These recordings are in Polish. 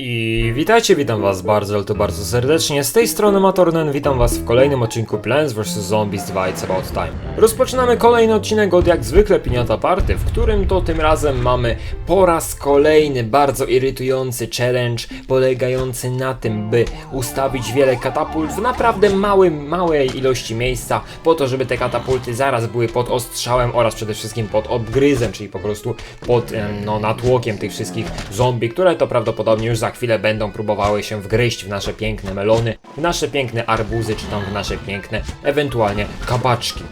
I witajcie, witam was bardzo, ale to bardzo serdecznie. Z tej strony Matornen, witam was w kolejnym odcinku Plants vs. Zombies 2 It's About Time. Rozpoczynamy kolejny odcinek od jak zwykle Piniata Party, w którym to tym razem mamy po raz kolejny bardzo irytujący challenge polegający na tym, by ustawić wiele katapult w naprawdę małym, małej ilości miejsca po to, żeby te katapulty zaraz były pod ostrzałem oraz przede wszystkim pod obgryzem, czyli po prostu pod no, natłokiem tych wszystkich zombie, które to prawdopodobnie już za chwilę będą próbowały się wgryźć w nasze piękne melony, w nasze piękne arbuzy, czy tam w nasze piękne, ewentualnie kabaczki.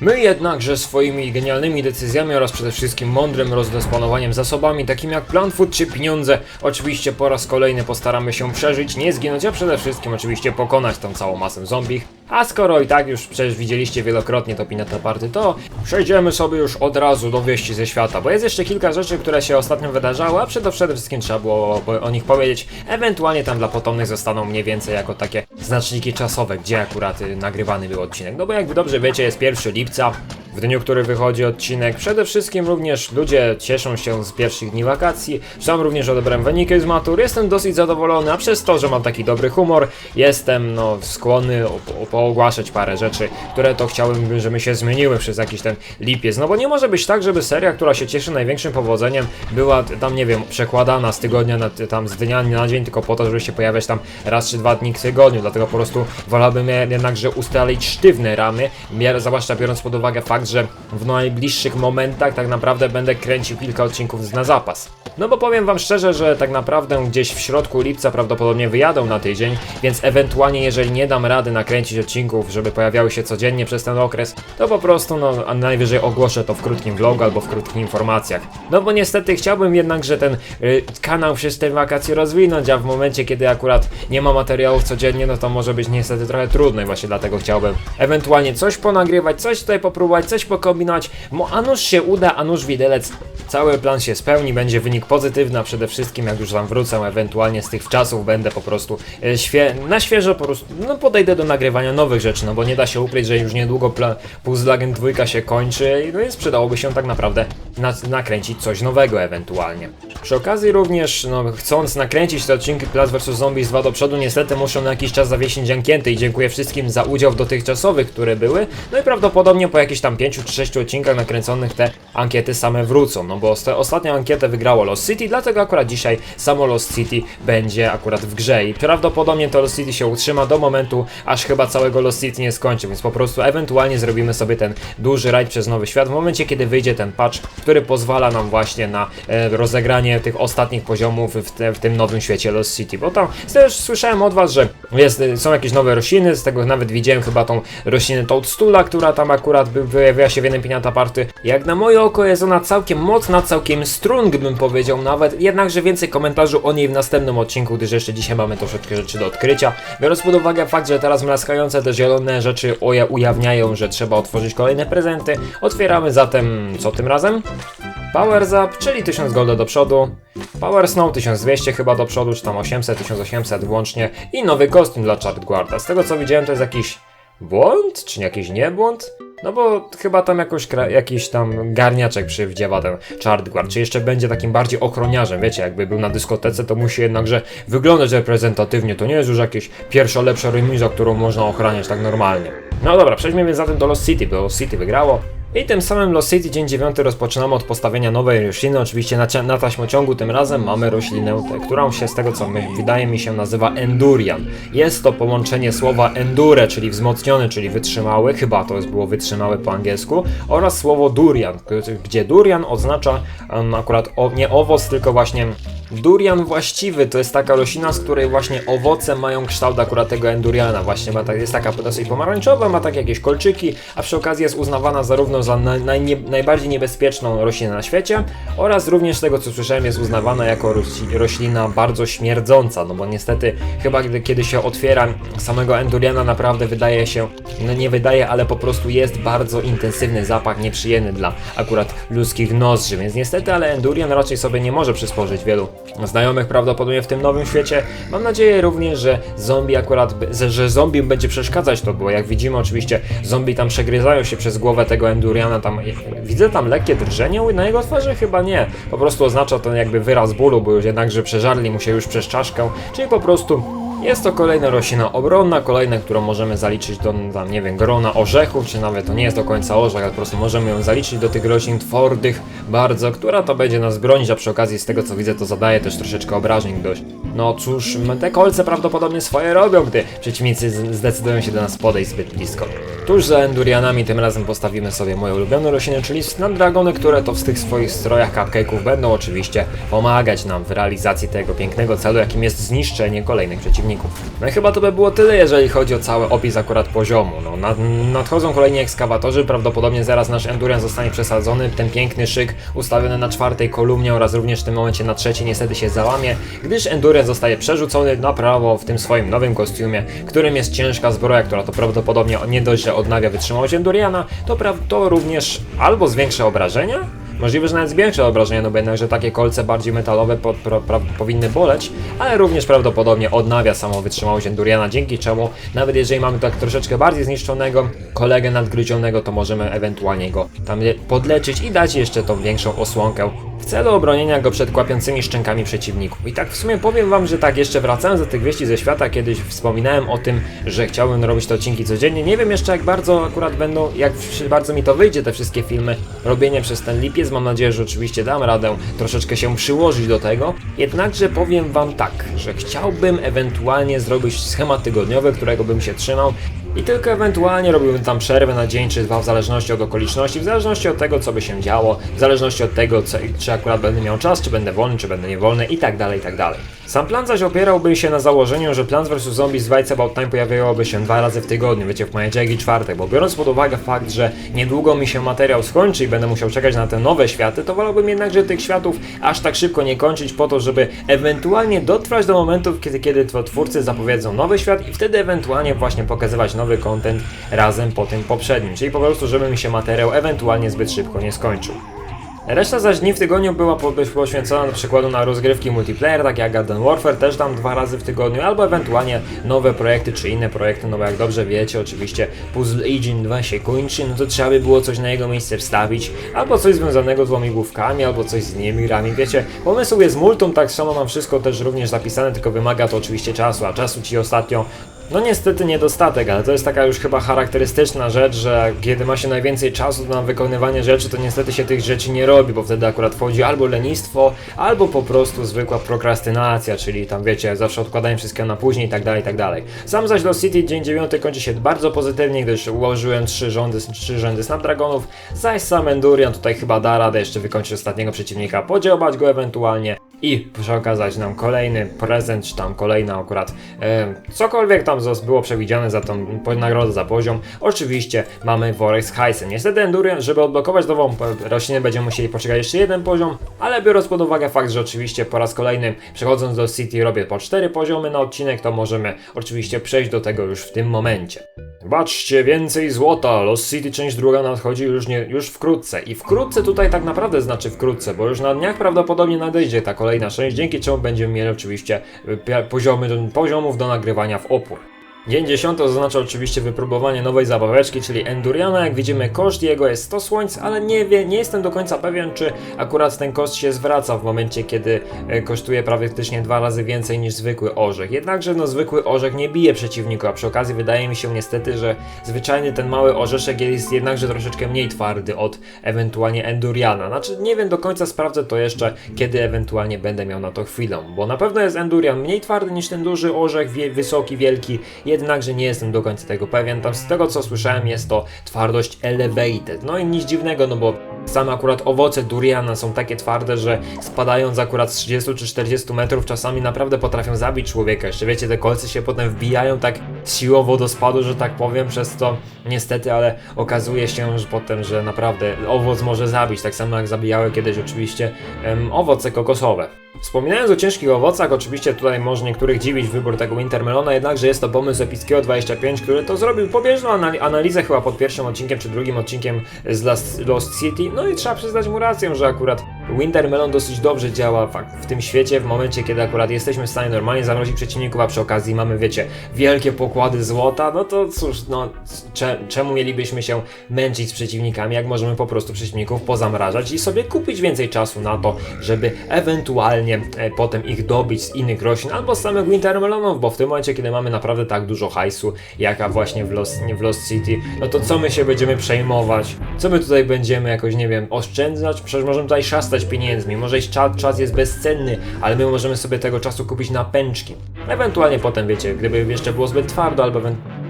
My jednakże swoimi genialnymi decyzjami oraz przede wszystkim mądrym rozdysponowaniem zasobami, takim jak plan food czy pieniądze, oczywiście po raz kolejny postaramy się przeżyć, nie zginąć, a przede wszystkim oczywiście pokonać tą całą masę zombich. A skoro i tak już przecież widzieliście wielokrotnie to Pinata Party, to przejdziemy sobie już od razu do wieści ze świata, bo jest jeszcze kilka rzeczy, które się ostatnio wydarzały, a przede wszystkim trzeba było o, nich powiedzieć. Ewentualnie tam dla potomnych zostaną mniej więcej jako takie znaczniki czasowe, gdzie akurat y, nagrywany był odcinek. No bo jak wy dobrze wiecie, jest 1 lipca, w dniu, który wychodzi odcinek. Przede wszystkim również ludzie cieszą się z pierwszych dni wakacji. Sam również odebrałem wyniki z matur. Jestem dosyć zadowolony, a przez to, że mam taki dobry humor, jestem no skłonny poogłaszać parę rzeczy, które to chciałbym, żeby się zmieniły przez jakiś ten lipiec. No bo nie może być tak, żeby seria, która się cieszy największym powodzeniem, była tam, nie wiem, przekładana z tygodnia na tam z dnia na dzień, tylko po to, żeby się pojawiać tam raz czy dwa dni w tygodniu. Dlatego po prostu wolałbym je- jednakże ustalić sztywne ramy, zwłaszcza biorąc pod uwagę fakt, że w najbliższych momentach tak naprawdę będę kręcił kilka odcinków na zapas. No bo powiem wam szczerze, że tak naprawdę gdzieś w środku lipca prawdopodobnie wyjadą na tydzień, więc ewentualnie jeżeli nie dam rady nakręcić odcinków, żeby pojawiały się codziennie przez ten okres, to po prostu no najwyżej ogłoszę to w krótkim vlogu albo w krótkich informacjach. No bo niestety chciałbym jednakże ten y, kanał przez te wakacje rozwinąć, a w momencie kiedy akurat nie ma materiałów codziennie, no to może być niestety trochę trudno i właśnie dlatego chciałbym ewentualnie coś ponagrywać, coś tutaj popróbować, coś pokombinować, bo a nuż się uda, a nuż widelec, cały plan się spełni, będzie wynik pozytywny, a przede wszystkim jak już wam wrócę, ewentualnie z tych czasów będę po prostu e, świe na świeżo po prostu, no podejdę do nagrywania nowych rzeczy, no bo nie da się ukryć, że już niedługo Puzzle Agent 2 się kończy, no więc przydałoby się tak naprawdę na nakręcić coś nowego ewentualnie. Przy okazji również, no chcąc nakręcić te odcinki Plants vs Zombies 2 do przodu, niestety muszę na jakiś czas zawiesić ankiety i dziękuję wszystkim za udział w dotychczasowych, które były, no i prawdopodobnie po jakichś tam 5 czy 6 odcinkach nakręconych te ankiety same wrócą, no bo osta- ostatnią ankietę wygrało Lost City, dlatego akurat dzisiaj samo Lost City będzie akurat w grze. I prawdopodobnie to Lost City się utrzyma do momentu, aż chyba całego Lost City nie skończy, więc po prostu ewentualnie zrobimy sobie ten duży rajd przez nowy świat w momencie, kiedy wyjdzie ten patch, który pozwala nam właśnie na e, rozegranie tych ostatnich poziomów w, te, w tym nowym świecie Lost City, bo tam też słyszałem od was, że jest, są jakieś nowe rośliny, z tego nawet widziałem chyba tą roślinę Toadstoola, która tam akurat by, wyjawiła się w jednym Pinata Party. Jak na moje oko jest ona całkiem mocna, całkiem strong bym powiedział nawet, jednakże więcej komentarzy o niej w następnym odcinku, gdyż jeszcze dzisiaj mamy troszeczkę rzeczy do odkrycia. Biorąc pod uwagę fakt, że teraz mlaskające te zielone rzeczy ujawniają, że trzeba otworzyć kolejne prezenty, otwieramy zatem co tym razem? Power Zap, czyli 1000 golda do przodu, Power Snow 1200 chyba do przodu, czy tam 800, 1800 włącznie i nowy kostium dla Chartguarda. Z tego co widziałem to jest jakiś błąd, czy jakiś niebłąd? No bo chyba tam jakoś jakiś tam garniaczek przywdziewa ten Chartguard, czy jeszcze będzie takim bardziej ochroniarzem, wiecie, jakby był na dyskotece, to musi jednakże wyglądać reprezentatywnie, to nie jest już jakieś pierwsza lepsza remiza, którą można ochraniać tak normalnie. No dobra, przejdźmy więc zatem do Lost City, bo Lost City wygrało. I tym samym Lost City dzień 9 rozpoczynamy od postawienia nowej rośliny. Oczywiście na, na taśmociągu tym razem mamy roślinę, tę, którą się z tego co my, wydaje mi się nazywa Endurian. Jest to połączenie słowa endure, czyli wzmocniony, czyli wytrzymały, chyba to było wytrzymały po angielsku, oraz słowo durian, gdzie durian oznacza em, akurat o, nie owoc, tylko właśnie Durian właściwy to jest taka roślina, z której właśnie owoce mają kształt akurat tego enduriana. Właśnie ma tak, jest taka dosyć pomarańczowa, ma tak jakieś kolczyki, a przy okazji jest uznawana zarówno za najbardziej niebezpieczną roślinę na świecie oraz również z tego co słyszałem jest uznawana jako rośli- roślina bardzo śmierdząca, no bo niestety chyba gdy, kiedy się otwiera samego enduriana naprawdę wydaje się, no nie wydaje, ale po prostu jest bardzo intensywny zapach, nieprzyjemny dla akurat ludzkich nozdrzy, więc niestety, ale endurian raczej sobie nie może przysporzyć wielu znajomych prawdopodobnie w tym nowym świecie. Mam nadzieję również, że zombie akurat, że, zombie będzie przeszkadzać to, bo jak widzimy oczywiście zombie tam przegryzają się przez głowę tego endu Enduriana tam, widzę tam lekkie drżenie na jego twarzy? Chyba nie. Po prostu oznacza to jakby wyraz bólu, bo już jednakże przeżarli mu się już przez czaszkę, czyli po prostu jest to kolejna roślina obronna, kolejna, którą możemy zaliczyć do, tam, nie wiem, grona orzechów, czy nawet to nie jest do końca orzech, ale po prostu możemy ją zaliczyć do tych roślin twardych bardzo, która to będzie nas bronić, a przy okazji z tego co widzę to zadaje też troszeczkę obrażeń dość. No cóż, te kolce prawdopodobnie swoje robią, gdy przeciwnicy zdecydują się do nas podejść zbyt blisko. Tuż za Endurianami tym razem postawimy sobie moje ulubione rośliny, czyli Snapdragony, które to w tych swoich strojach cupcake'ów będą oczywiście pomagać nam w realizacji tego pięknego celu, jakim jest zniszczenie kolejnych przeciwników. No i chyba to by było tyle, jeżeli chodzi o cały opis akurat poziomu. No, nad, nadchodzą kolejni ekskawatorzy, prawdopodobnie zaraz nasz Endurian zostanie przesadzony, ten piękny szyk ustawiony na czwartej kolumnie oraz również w tym momencie na trzeciej niestety się załamie, gdyż Endurian zostaje przerzucony na prawo w tym swoim nowym kostiumie, którym jest ciężka zbroja, która to prawdopodobnie nie dość, że odnawia wytrzymałość Enduriana, to, to również albo zwiększa obrażenia, Możliwe, że nawet zwiększa obrażenia, no bo jednakże takie kolce bardziej metalowe pra, powinny boleć, ale również prawdopodobnie odnawia samą wytrzymałość Enduriana, dzięki czemu nawet jeżeli mamy tak troszeczkę bardziej zniszczonego kolegę nadgryzionego, to możemy ewentualnie go tam le- podleczyć i dać jeszcze tą większą osłonkę w celu obronienia go przed kłapiącymi szczękami przeciwników. I tak w sumie powiem wam, że tak jeszcze wracając do tych wieści ze świata, kiedyś wspominałem o tym, że chciałbym robić te odcinki codziennie. Nie wiem jeszcze jak bardzo akurat będą, jak bardzo mi to wyjdzie, te wszystkie filmy, robienie przez ten lipiec. Mam nadzieję, że oczywiście dam radę troszeczkę się przyłożyć do tego. Jednakże powiem wam tak, że chciałbym ewentualnie zrobić schemat tygodniowy, którego bym się trzymał. I tylko ewentualnie robiłbym tam przerwę na dzień czy dwa, w zależności od okoliczności, w zależności od tego, co by się działo, w zależności od tego, co, czy akurat będę miał czas, czy będę wolny, czy będę niewolny i tak dalej, i tak dalej. Sam plan zaś opierałby się na założeniu, że Plants vs. Zombies Dwight About Time pojawiałoby się dwa razy w tygodniu, wiecie, w poniedziałek i czwartek, bo biorąc pod uwagę fakt, że niedługo mi się materiał skończy i będę musiał czekać na te nowe światy, to wolałbym jednakże tych światów aż tak szybko nie kończyć po to, żeby ewentualnie dotrwać do momentów, kiedy, kiedy to twórcy zapowiedzą nowy świat i wtedy ewentualnie właśnie pokazywać nowy content razem po tym poprzednim, czyli po prostu, żeby mi się materiał ewentualnie zbyt szybko nie skończył. Reszta zaś dni w tygodniu była po- poświęcona na przykładu na rozgrywki multiplayer, tak jak Garden Warfare, też tam dwa razy w tygodniu, albo ewentualnie nowe projekty czy inne projekty, no bo jak dobrze wiecie, oczywiście Puzzle Agent 2 się kończy, no to trzeba by było coś na jego miejsce wstawić, albo coś związanego z łamigłówkami, albo coś z niemirami, wiecie, pomysł jest multum, tak samo mam wszystko też również zapisane, tylko wymaga to oczywiście czasu, a czasu ci ostatnio no niestety niedostatek, ale to jest taka już chyba charakterystyczna rzecz, że kiedy ma się najwięcej czasu na wykonywanie rzeczy, to niestety się tych rzeczy nie robi, bo wtedy akurat wchodzi albo lenistwo, albo po prostu zwykła prokrastynacja, czyli tam wiecie, zawsze odkładanie wszystkiego na później i tak dalej, i tak dalej. Sam zaś Lost City dzień 9 kończy się bardzo pozytywnie, gdyż ułożyłem trzy rządy, trzy rzędy Snapdragonów, zaś sam Endurian tutaj chyba da radę jeszcze wykończyć ostatniego przeciwnika, podziałać go ewentualnie i przy okazać nam kolejny prezent, czy tam kolejna akurat e, cokolwiek tam było przewidziane za tą nagrodę za poziom. Oczywiście mamy worek z hajsem. Niestety Endurian, żeby odblokować nową e, roślinę będziemy musieli poczekać jeszcze jeden poziom, ale biorąc pod uwagę fakt, że oczywiście po raz kolejny przechodząc do City robię po cztery poziomy na odcinek, to możemy oczywiście przejść do tego już w tym momencie. Baczcie, więcej złota! Lost City część druga nadchodzi już, nie, już wkrótce. I wkrótce tutaj tak naprawdę znaczy wkrótce, bo już na dniach prawdopodobnie nadejdzie ta kolejna część, dzięki czemu będziemy mieli oczywiście pia- poziomy, poziomów do nagrywania w opór. Dzień 10 oznacza oczywiście wypróbowanie nowej zabaweczki, czyli Enduriana. Jak widzimy, koszt jego jest 100 słońc, ale nie, wie, nie jestem do końca pewien, czy akurat ten koszt się zwraca w momencie, kiedy e, kosztuje praktycznie dwa razy więcej niż zwykły orzech. Jednakże no, zwykły orzech nie bije przeciwnika, a przy okazji wydaje mi się niestety, że zwyczajny ten mały orzeszek jest jednakże troszeczkę mniej twardy od ewentualnie Enduriana. Znaczy, nie wiem do końca, sprawdzę to jeszcze, kiedy ewentualnie będę miał na to chwilę, bo na pewno jest Endurian mniej twardy niż ten duży orzech, wie, wysoki, wielki, jednakże nie jestem do końca tego pewien. Tam z tego co słyszałem jest to twardość elevated. No i nic dziwnego, no bo same akurat owoce duriana są takie twarde, że spadając akurat z 30 czy 40 metrów czasami naprawdę potrafią zabić człowieka. Jeszcze wiecie, te kolce się potem wbijają tak siłowo do spadu, że tak powiem, przez to niestety, ale okazuje się że potem, że naprawdę owoc może zabić, tak samo jak zabijały kiedyś oczywiście em, owoce kokosowe. Wspominając o ciężkich owocach, oczywiście tutaj może niektórych dziwić wybór tego Wintermelona, jednakże jest to pomysł Epickiego 25, który to zrobił. Pobieżną anali- analizę chyba pod pierwszym odcinkiem czy drugim odcinkiem z Lost City, no i trzeba przyznać mu rację, że akurat Winter Melon dosyć dobrze działa w, tym świecie, w momencie kiedy akurat jesteśmy w stanie normalnie zamrozić przeciwników, a przy okazji mamy, wiecie, wielkie pokłady złota, no to cóż, no cze, czemu mielibyśmy się męczyć z przeciwnikami, jak możemy po prostu przeciwników pozamrażać i sobie kupić więcej czasu na to, żeby ewentualnie e, potem ich dobić z innych roślin albo z samych Winter Melonów, bo w tym momencie, kiedy mamy naprawdę tak dużo hajsu, jaka właśnie w Lost, w Lost City, no to co my się będziemy przejmować? Co my tutaj będziemy jakoś, nie wiem, oszczędzać? Przecież możemy tutaj szastać pieniędzmi, może iść czas, czas jest bezcenny, ale my możemy sobie tego czasu kupić na pęczki. Ewentualnie potem, wiecie, gdyby jeszcze było zbyt twardo, albo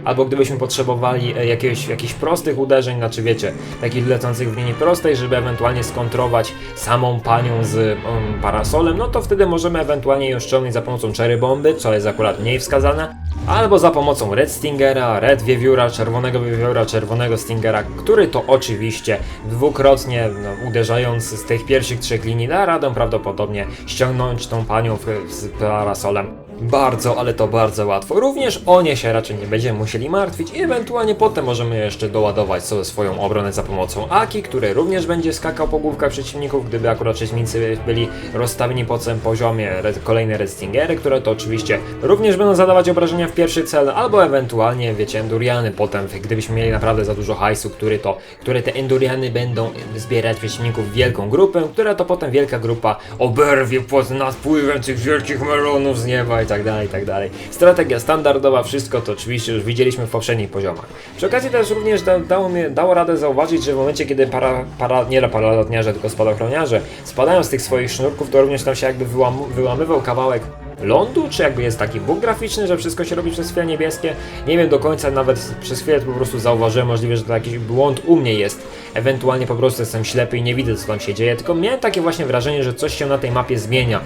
Albo gdybyśmy potrzebowali e, jakiegoś, jakichś prostych uderzeń, znaczy wiecie, takich lecących w linii prostej, żeby ewentualnie skontrować samą panią z um, parasolem, no to wtedy możemy ewentualnie ją ściągnąć za pomocą cherry bomby, co jest akurat mniej wskazane, albo za pomocą red stingera, red wiewióra, czerwonego wiewióra, czerwonego stingera, który to oczywiście dwukrotnie no, uderzając z tych pierwszych trzech linii da radę prawdopodobnie ściągnąć tą panią w, z parasolem. Bardzo, ale to bardzo łatwo. Również o nie się raczej nie będziemy musieli martwić i ewentualnie potem możemy jeszcze doładować sobie swoją obronę za pomocą Aki, który również będzie skakał po główkach przeciwników, gdyby akurat przeciwnicy byli rozstawieni po całym poziomie. Kolejne Red Stingery, które to oczywiście również będą zadawać obrażenia w pierwszy cel, albo ewentualnie, wiecie, Enduriany potem, gdybyśmy mieli naprawdę za dużo hajsu, który to, które te Enduriany będą zbierać przeciwników w wielką grupę, która to potem wielka grupa oberwie pod napływem tych wielkich melonów z nieba tak dalej, i tak dalej. Strategia standardowa, wszystko to oczywiście już widzieliśmy w poprzednich poziomach. Przy okazji też również da, dało, mi, dało radę zauważyć, że w momencie, kiedy para, para nie paralotniarze, tylko spadochroniarze spadają z tych swoich sznurków, to również tam się jakby wyłam, wyłamywał kawałek lądu, czy jakby jest taki bóg graficzny, że wszystko się robi przez chwilę niebieskie. Nie wiem do końca, nawet przez chwilę po prostu zauważyłem, możliwe, że to jakiś błąd u mnie jest. Ewentualnie po prostu jestem ślepy i nie widzę co tam się dzieje, tylko miałem takie właśnie wrażenie, że coś się na tej mapie zmienia.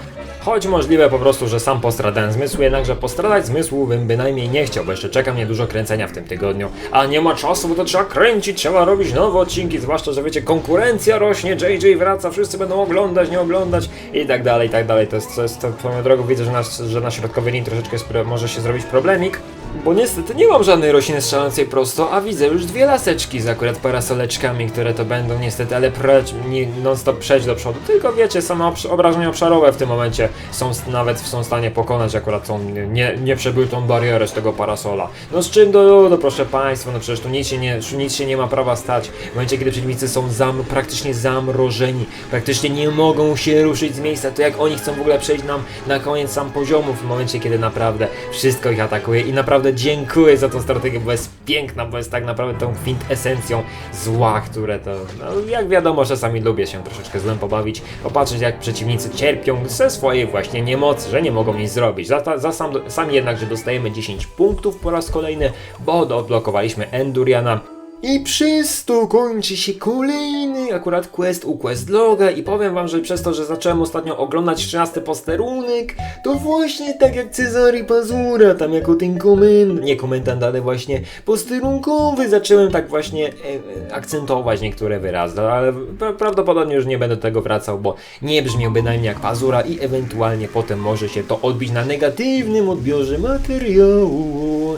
Choć możliwe po prostu, że sam postradałem zmysł, jednakże postradać zmysłu bym bynajmniej nie chciał, bo jeszcze czeka mnie dużo kręcenia w tym tygodniu. A nie ma czasu, bo to trzeba kręcić, trzeba robić nowe odcinki, zwłaszcza, że wiecie, konkurencja rośnie, JJ wraca, wszyscy będą oglądać, nie oglądać i tak dalej, i tak dalej. To jest, to jest to, drogą widzę, że na, że na środkowej linii troszeczkę może się zrobić problemik. Bo niestety nie mam żadnej rośliny strzelającej prosto, a widzę już dwie laseczki z akurat parasoleczkami, które to będą niestety, ale precz, nie, non stop przejść do przodu. Tylko wiecie, same obrażenia obszarowe w tym momencie są nawet są w stanie pokonać akurat tą nie, nieprzebytą barierę z tego parasola. No z czym do ludu, proszę Państwa, no przecież tu nic się nie, nic się nie ma prawa stać. W momencie, kiedy przeciwnicy są zam, praktycznie zamrożeni, praktycznie nie mogą się ruszyć z miejsca, to jak oni chcą w ogóle przejść nam na koniec sam poziomu, w momencie, kiedy naprawdę wszystko ich atakuje i naprawdę dziękuję za tą strategię, bo jest piękna, bo jest tak naprawdę tą kwintesencją zła, które to, no jak wiadomo, czasami lubię się troszeczkę złem pobawić, popatrzeć jak przeciwnicy cierpią ze swojej właśnie niemocy, że nie mogą nic zrobić. Za, za sam, sami jednak, że dostajemy 10 punktów po raz kolejny, bo odblokowaliśmy Enduriana. I przez to kończy się kolejny akurat quest u Quest Loga i powiem wam, że przez to, że zacząłem ostatnio oglądać 13 posterunek, to właśnie tak jak Cezary Pazura, tam jako ten komend, nie komentant, ale właśnie posterunkowy, zacząłem tak właśnie e, e, akcentować niektóre wyrazy, ale pra prawdopodobnie już nie będę do tego wracał, bo nie brzmiał bynajmniej jak Pazura i ewentualnie potem może się to odbić na negatywnym odbiorze materiału.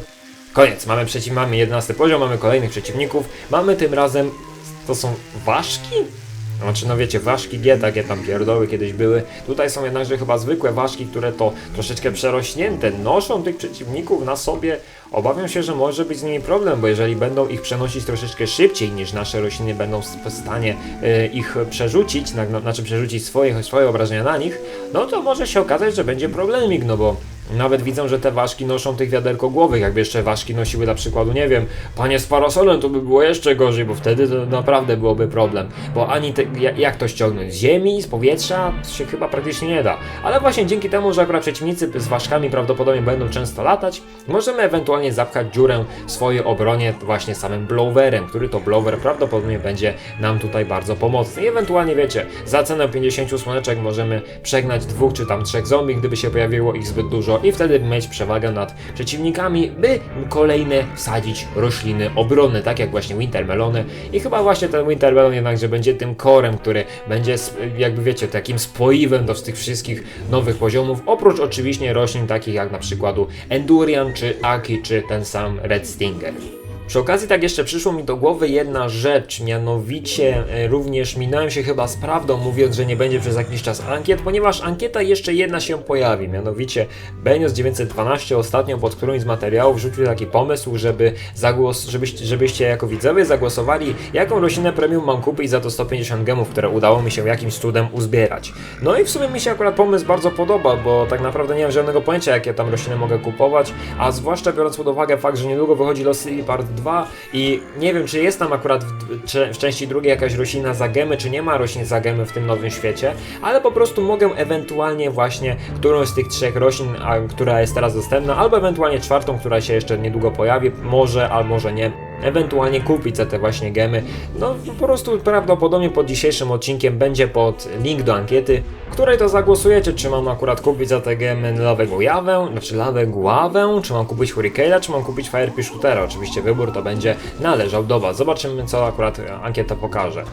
Koniec, mamy przeciw, mamy 11 poziom, mamy kolejnych przeciwników, mamy tym razem, to są ważki? Znaczy, no wiecie, ważki G, takie tam pierdoły kiedyś były. Tutaj są jednakże chyba zwykłe ważki, które to troszeczkę przerośnięte, noszą tych przeciwników na sobie. Obawiam się, że może być z nimi problem, bo jeżeli będą ich przenosić troszeczkę szybciej niż nasze rośliny będą w stanie e, ich przerzucić, na, no, znaczy przerzucić swoje, swoje obrażenia na nich, no to może się okazać, że będzie problemik, no bo nawet widzą, że te ważki noszą tych wiaderko głowych. Jakby jeszcze ważki nosiły na przykładu, nie wiem, panie z parasolem, to by było jeszcze gorzej, bo wtedy to naprawdę byłoby problem. Bo ani te, ja- jak to ściągnąć? Z ziemi, z powietrza? To się chyba praktycznie nie da. Ale właśnie dzięki temu, że akurat przeciwnicy z ważkami prawdopodobnie będą często latać, możemy ewentualnie zapchać dziurę w swojej obronie właśnie samym blowerem, który to blower prawdopodobnie będzie nam tutaj bardzo pomocny. I ewentualnie wiecie, za cenę 50 słoneczek możemy przegnać dwóch czy tam trzech zombie, gdyby się pojawiło ich zbyt dużo i wtedy mieć przewagę nad przeciwnikami, by kolejne wsadzić rośliny obronne, tak jak właśnie wintermelony i chyba właśnie ten wintermelon jednakże będzie tym korem, który będzie jakby wiecie, takim spoiwem do tych wszystkich nowych poziomów, oprócz oczywiście roślin takich jak na przykładu Endurian, czy Aki, czy ten sam Red Stinger. Przy okazji tak jeszcze przyszło mi do głowy jedna rzecz, mianowicie e, również minąłem się chyba z prawdą mówiąc, że nie będzie przez jakiś czas ankiet, ponieważ ankieta jeszcze jedna się pojawi, mianowicie Benios 912 ostatnio pod którymś z materiałów rzucił taki pomysł, żeby zagłos, żebyście, żebyście jako widzowie zagłosowali, jaką roślinę premium mam kupić za to 150 gemów, które udało mi się jakimś cudem uzbierać. No i w sumie mi się akurat pomysł bardzo podoba, bo tak naprawdę nie mam żadnego pojęcia, jakie tam rośliny mogę kupować, a zwłaszcza biorąc pod uwagę fakt, że niedługo wychodzi Lost City Part 2 i nie wiem, czy jest tam akurat w, czy, w części drugiej jakaś roślina za gemy, czy nie ma roślin za gemy w tym nowym świecie, ale po prostu mogę ewentualnie właśnie którąś z tych trzech roślin, a, która jest teraz dostępna, albo ewentualnie czwartą, która się jeszcze niedługo pojawi, może, albo może nie, ewentualnie kupić za te właśnie gemy. No po prostu prawdopodobnie pod dzisiejszym odcinkiem będzie pod link do ankiety, której to zagłosujecie, czy mam akurat kupić za te gemy lawę gujawę, znaczy lawę guławę, czy mam kupić Hurricane'a, czy mam kupić Firepy Shootera. Oczywiście wybór to będzie należał do Was. Zobaczymy co akurat ankieta pokaże.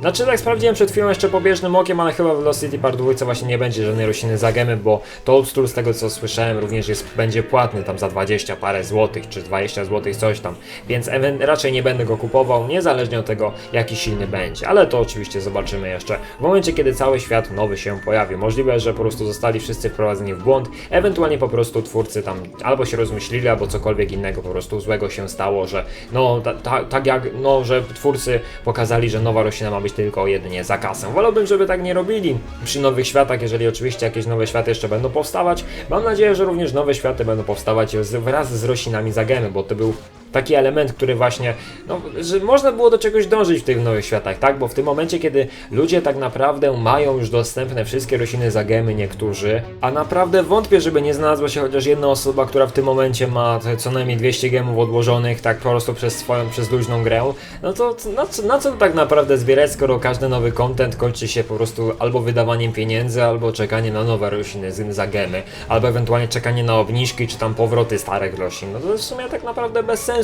Znaczy tak sprawdziłem przed chwilą jeszcze pobieżnym okiem, ale chyba w Lost City Part 2 właśnie nie będzie żadnej rośliny za gemy, bo Toadstool z tego co słyszałem również jest, będzie płatny tam za 20 parę złotych, czy 20 złotych coś tam, więc raczej nie będę go kupował, niezależnie od tego jaki silny będzie, ale to oczywiście zobaczymy jeszcze w momencie kiedy cały świat nowy się pojawi. Możliwe, że po prostu zostali wszyscy wprowadzeni w błąd, ewentualnie po prostu twórcy tam albo się rozmyślili, albo cokolwiek innego po prostu złego się stało, że no ta, ta, tak jak, no, że twórcy pokazali, że nowa roślina ma być tylko jedynie za. Wolałbym, żeby tak nie robili przy nowych światach, jeżeli oczywiście jakieś nowe światy jeszcze będą powstawać. Mam nadzieję, że również nowe światy będą powstawać wraz z roślinami za gemy, bo to był taki element, który właśnie, no, że można było do czegoś dążyć w tych nowych światach, tak? Bo w tym momencie, kiedy ludzie tak naprawdę mają już dostępne wszystkie rośliny za gemy, niektórzy, a naprawdę wątpię, żeby nie znalazła się chociaż jedna osoba, która w tym momencie ma co najmniej 200 gemów odłożonych, tak po prostu przez swoją, przez luźną grę, no to na co, na co tak naprawdę zbierać, skoro każdy nowy content kończy się po prostu albo wydawaniem pieniędzy, albo czekanie na nowe rośliny za gemy, albo ewentualnie czekanie na obniżki, czy tam powroty starych roślin, no to w sumie tak naprawdę bez sensu.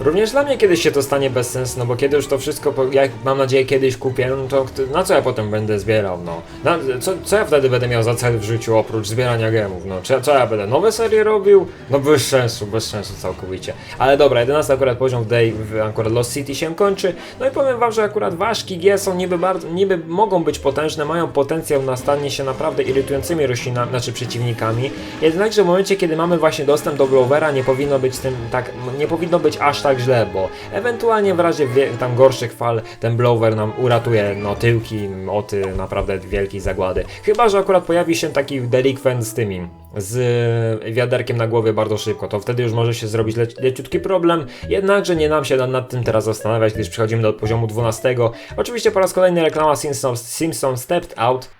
Również dla mnie kiedyś się to stanie bez sensu, no bo kiedy już to wszystko, jak mam nadzieję kiedyś kupię, no to na co ja potem będę zbierał, no? Na, co, co ja wtedy będę miał za cel w życiu oprócz zbierania gemów, no? Czy, co ja będę, nowe serie robił? No bez sensu, bez sensu całkowicie. Ale dobra, 11 akurat poziom w Day, w akurat Lost City się kończy, no i powiem wam, że akurat ważki G są niby bardzo, niby mogą być potężne, mają potencjał na stanie się naprawdę irytującymi roślinami, znaczy przeciwnikami, jednakże w momencie, kiedy mamy właśnie dostęp do Blowera, nie powinno być tym tak, nie powinno być aż tak źle, bo ewentualnie w razie tam gorszych fal ten Blower nam uratuje no tyłki od naprawdę wielkiej zagłady. Chyba, że akurat pojawi się taki delikwent z tymi, z wiaderkiem na głowie bardzo szybko, to wtedy już może się zrobić leci, leciutki problem, jednakże nie nam się nad tym teraz zastanawiać, gdyż przechodzimy do poziomu 12. Oczywiście po raz kolejny reklama Simpsons, Simpsons Stepped Out,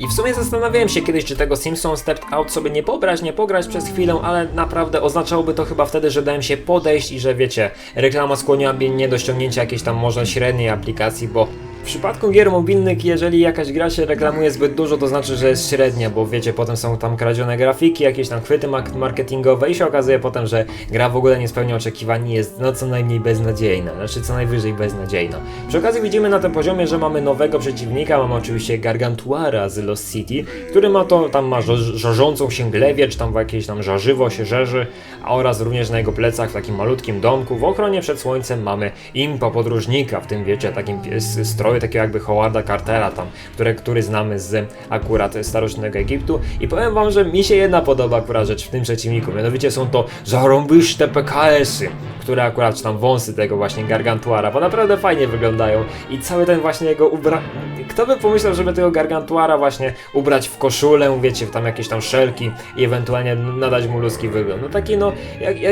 i w sumie zastanawiałem się kiedyś, czy tego Simpson Stepped Out sobie nie pobrać, nie pograć przez chwilę, ale naprawdę oznaczałoby to chyba wtedy, że dałem się podejść i że wiecie, reklama skłoniła mnie do ściągnięcia jakiejś tam może średniej aplikacji, bo w przypadku gier mobilnych, jeżeli jakaś gra się reklamuje zbyt dużo, to znaczy, że jest średnia, bo wiecie, potem są tam kradzione grafiki, jakieś tam chwyty marketingowe i się okazuje potem, że gra w ogóle nie spełnia oczekiwań i jest no co najmniej beznadziejna, znaczy co najwyżej beznadziejna. Przy okazji widzimy na tym poziomie, że mamy nowego przeciwnika, mamy oczywiście Gargantuara z Lost City, który ma to, tam ma żarzącą się glewie, czy tam jakieś tam żarzywo się żerzy, a oraz również na jego plecach w takim malutkim domku w ochronie przed słońcem mamy impa podróżnika, w tym wiecie, takim pies- stroju takiego jakby Howarda Cartera tam, które, który znamy z akurat starożytnego Egiptu i powiem wam, że mi się jedna podoba akurat rzecz w tym przeciwniku, mianowicie są to zarąbyste PKS-y, które akurat, czy tam wąsy tego właśnie Gargantuara, bo naprawdę fajnie wyglądają i cały ten właśnie jego ubra... Kto by pomyślał, żeby tego Gargantuara właśnie ubrać w koszulę, wiecie, w tam jakieś tam szelki i ewentualnie nadać mu ludzki wygląd. No taki no,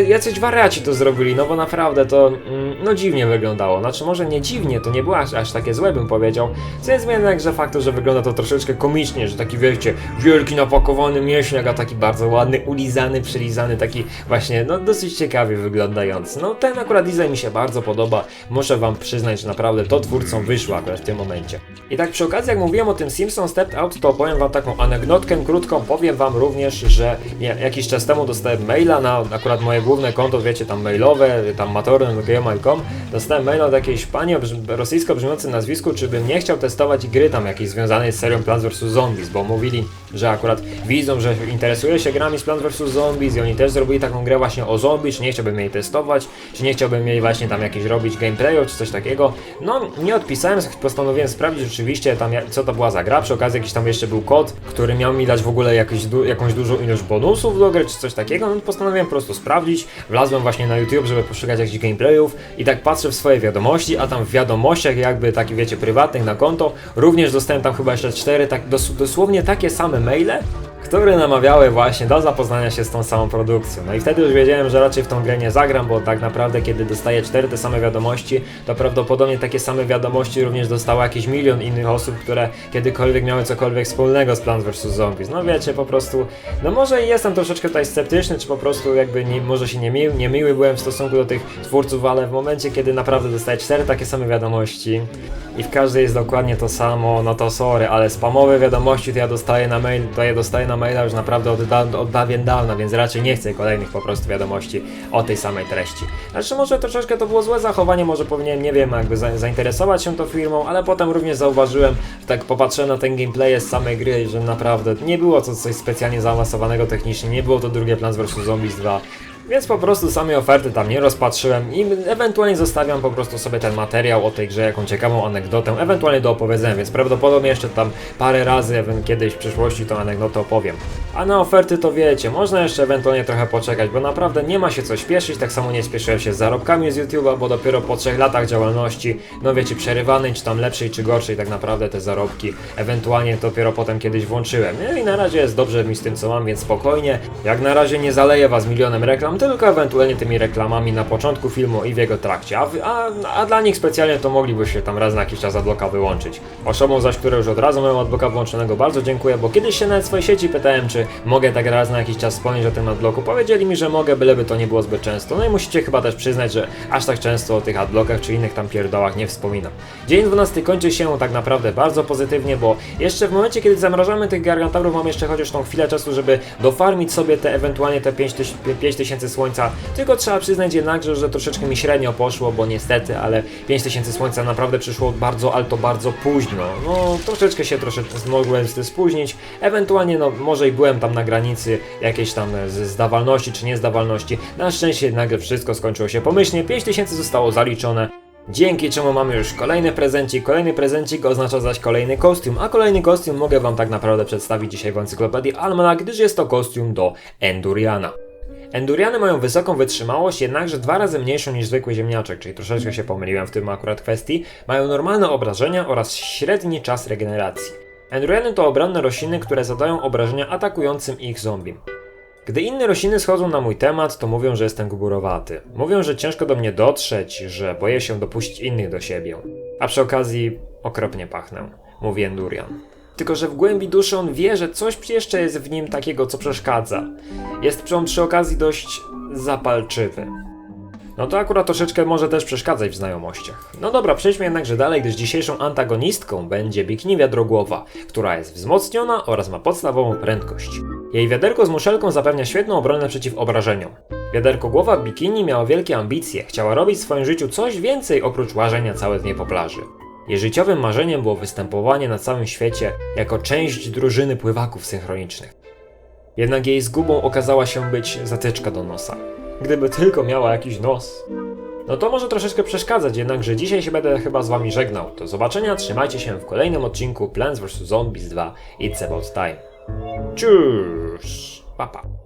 jacyś wariaci to zrobili, no bo naprawdę to mm, no dziwnie wyglądało. Znaczy może nie dziwnie, to nie było aż, aż takie złe bym powiedział, co nie zmienia jednakże faktu, że wygląda to troszeczkę komicznie, że taki wiecie, wielki napakowany mięśniak, a taki bardzo ładny, ulizany, przylizany, taki właśnie, no dosyć ciekawie wyglądający. No ten akurat design mi się bardzo podoba, muszę wam przyznać, że naprawdę to twórcom wyszło akurat w tym momencie. I tak przy okazji, jak mówiłem o tym Simpson Stepped Out, to powiem wam taką anegdotkę krótką, powiem wam również, że ja- jakiś czas temu dostałem maila na akurat moje główne konto, wiecie, tam mailowe, tam matorem.gmail.com, dostałem maila od jakiejś pani rosyjsko brzmiącym nazwisku, nazwisku, czy bym nie chciał testować gry tam jakiejś związanej z serią Plants vs Zombies, bo mówili, że akurat widzą, że interesuję się grami z Plants vs Zombies i oni też zrobili taką grę właśnie o zombie, czy nie chciałbym jej testować, czy nie chciałbym jej właśnie tam jakieś robić gameplayu, czy coś takiego. No, nie odpisałem, postanowiłem sprawdzić rzeczywiście tam co to była za gra, przy okazji jakiś tam jeszcze był kod, który miał mi dać w ogóle du- jakąś dużą ilość bonusów do gry, czy coś takiego, no postanowiłem po prostu sprawdzić, wlazłem właśnie na YouTube, żeby poszukać jakichś gameplayów i tak patrzę w swoje wiadomości, a tam w wiadomościach jakby wiecie prywatnych na konto, również dostałem tam chyba jeszcze cztery tak dos- dosłownie takie same maile, które namawiały właśnie do zapoznania się z tą samą produkcją. No i wtedy już wiedziałem, że raczej w tą grę nie zagram, bo tak naprawdę kiedy dostaję cztery te same wiadomości, to prawdopodobnie takie same wiadomości również dostało jakiś milion innych osób, które kiedykolwiek miały cokolwiek wspólnego z Plants vs Zombies. No wiecie, po prostu, no może jestem troszeczkę tutaj sceptyczny, czy po prostu jakby nie, może się nie miły, nie miły byłem w stosunku do tych twórców, ale w momencie, kiedy naprawdę dostaję cztery takie same wiadomości i w każdej jest dokładnie to samo, no to sorry, ale spamowe wiadomości to ja dostaję na mail, to ja dostaję na maila już naprawdę od, da, od dawien dawna, więc raczej nie chcę kolejnych po prostu wiadomości o tej samej treści. Znaczy może troszeczkę to było złe zachowanie, może powinienem, nie wiem, jakby za, zainteresować się tą firmą, ale potem również zauważyłem, tak popatrzyłem na ten gameplay z samej gry, że naprawdę nie było to coś specjalnie zaawansowanego technicznie, nie było to drugie Plants vs Zombies 2, więc po prostu samej oferty tam nie rozpatrzyłem i ewentualnie zostawiam po prostu sobie ten materiał o tej grze, jaką ciekawą anegdotę, ewentualnie do opowiedzenia, więc prawdopodobnie jeszcze tam parę razy kiedyś w przyszłości tą anegdotę opowiem. A na oferty to wiecie, można jeszcze ewentualnie trochę poczekać, bo naprawdę nie ma się co śpieszyć, tak samo nie śpieszyłem się z zarobkami z YouTube'a, bo dopiero po trzech latach działalności, no wiecie, przerywanej, czy tam lepszej, czy gorszej, tak naprawdę te zarobki, ewentualnie dopiero potem kiedyś włączyłem. No i na razie jest dobrze mi z tym, co mam, więc spokojnie. Jak na razie nie zaleję was milionem reklam, tylko ewentualnie tymi reklamami na początku filmu i w jego trakcie. A, a, a dla nich specjalnie to mogliby się tam raz na jakiś czas adbloka wyłączyć. Osobom zaś, które już od razu mają adbloka włączonego, bardzo dziękuję, bo kiedyś się w swojej sieci pytałem, czy mogę tak raz na jakiś czas wspomnieć o tym adblocku. Powiedzieli mi, że mogę, byleby to nie było zbyt często. No i musicie chyba też przyznać, że aż tak często o tych adblockach czy innych tam pierdołach nie wspominam. Dzień 12 kończy się tak naprawdę bardzo pozytywnie, bo jeszcze w momencie, kiedy zamrażamy tych gargantarów, mam jeszcze chociaż tą chwilę czasu, żeby dofarmić sobie te ewentualnie te 5000 5000 słońca. Tylko trzeba przyznać jednakże, że troszeczkę mi średnio poszło, bo niestety, ale 5000 słońca naprawdę przyszło bardzo, ale to bardzo późno. No, troszeczkę się troszeczkę mogłem spóźnić. Ewentualnie, no, może i byłem tam na granicy jakiejś tam e, zdawalności czy niezdawalności. Na szczęście jednak wszystko skończyło się pomyślnie. 5000 zostało zaliczone. Dzięki czemu mamy już kolejny prezencik. Kolejny prezencik oznacza zaś kolejny kostium, a kolejny kostium mogę wam tak naprawdę przedstawić dzisiaj w encyklopedii Almanac, gdyż jest to kostium do Enduriana. Enduriany mają wysoką wytrzymałość, jednakże dwa razy mniejszą niż zwykły ziemniaczek, czyli troszeczkę się pomyliłem w tym akurat kwestii. Mają normalne obrażenia oraz średni czas regeneracji. Enduriany to obronne rośliny, które zadają obrażenia atakującym ich zombie. Gdy inne rośliny schodzą na mój temat, to mówią, że jestem gburowaty. Mówią, że ciężko do mnie dotrzeć, że boję się dopuścić innych do siebie. A przy okazji okropnie pachnę, mówi Endurian. Tylko, że w głębi duszy on wie, że coś jeszcze jest w nim takiego, co przeszkadza. Jest przy okazji dość zapalczywy. No to akurat troszeczkę może też przeszkadzać w znajomościach. No dobra, przejdźmy jednakże dalej, gdyż dzisiejszą antagonistką będzie Bikini Wiadrogłowa, która jest wzmocniona oraz ma podstawową prędkość. Jej wiaderko z muszelką zapewnia świetną obronę przeciw obrażeniom. Wiaderko głowa Bikini miała wielkie ambicje, chciała robić w swoim życiu coś więcej oprócz łażenia całe dnie po plaży. Jej życiowym marzeniem było występowanie na całym świecie jako część drużyny pływaków synchronicznych. Jednak jej zgubą okazała się być zatyczka do nosa. Gdyby tylko miała jakiś nos. No to może troszeczkę przeszkadzać, jednakże dzisiaj się będę chyba z wami żegnał. Do zobaczenia, trzymajcie się w kolejnym odcinku Plants vs Zombies 2 It's About Time. Cześć! Pa, pa.